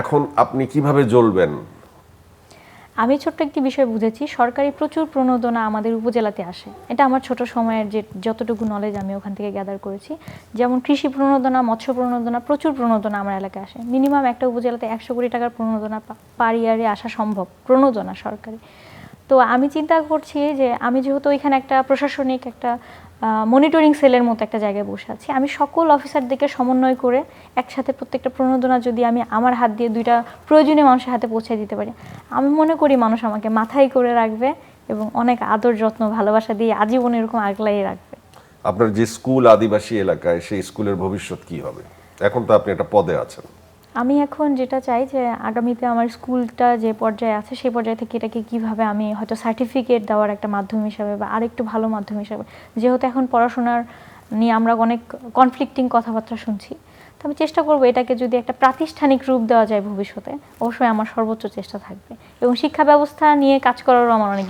এখন আপনি কীভাবে জ্বলবেন? আমি ছোট্ট একটি বিষয় বুঝেছি, সরকারি প্রচুর প্রণোদনা আমাদের উপজেলাতে আসে। এটা আমার ছোট সময়ের যে যতটুকু নলেজ আমি ওখান থেকে গ্যাদার করেছি। যেমন কৃষি প্রণোদনা, মৎস্য প্রণোদনা, প্রচুর প্রণোদনা আমার এলাকায় আসে। মিনিমাম একটা উপজেলাতে একশো কোটি টাকার প্রণোদনা পার ইয়ারে আসা সম্ভব, প্রণোদনা সরকারি। তো আমি চিন্তা করছি যে, আমি যেহেতু ওইখানে একটা প্রশাসনিক একটা মনিটরিং সেলের মতো একটা জায়গায় বসে আছি। আমি সকল অফিসারদেরকে সমন্বয় করে একসাথে প্রত্যেকটা প্রণোদনা যদি আমি আমার হাত দিয়ে দুইটা প্রয়োজনীয় মানুষের হাতে পৌঁছে দিতে পারি, আমি মনে করি মানুষ আমাকে মাথায় করে রাখবে এবং অনেক আদর, যত্ন, ভালোবাসা দিয়ে আজীবন এরকম আগলাই রাখবে। আপনার যে স্কুল আদিবাসী এলাকায় সেই স্কুলের ভবিষ্যৎ কি হবে? এখন তো আপনি একটা পদে আছেন। আমি এখন যেটা চাই যে আগামীতে আমার স্কুলটা যে পর্যায়ে আছে, সেই পর্যায়ে থেকে এটাকে কীভাবে আমি হয়তো সার্টিফিকেট দেওয়ার একটা মাধ্যম হিসাবে বা আরেকটু ভালো মাধ্যম হিসাবে। যেহেতু এখন পড়াশোনার নিয়ে আমরা অনেক কনফ্লিক্টিং কথাবার্তা শুনছি, তো আমি চেষ্টা করব এটাকে যদি একটা প্রাতিষ্ঠানিক রূপ দেওয়া যায় ভবিষ্যতে, অবশ্যই আমার সর্বোচ্চ চেষ্টা থাকবে। এবং শিক্ষা ব্যবস্থা নিয়ে কাজ করারও আমার অনেক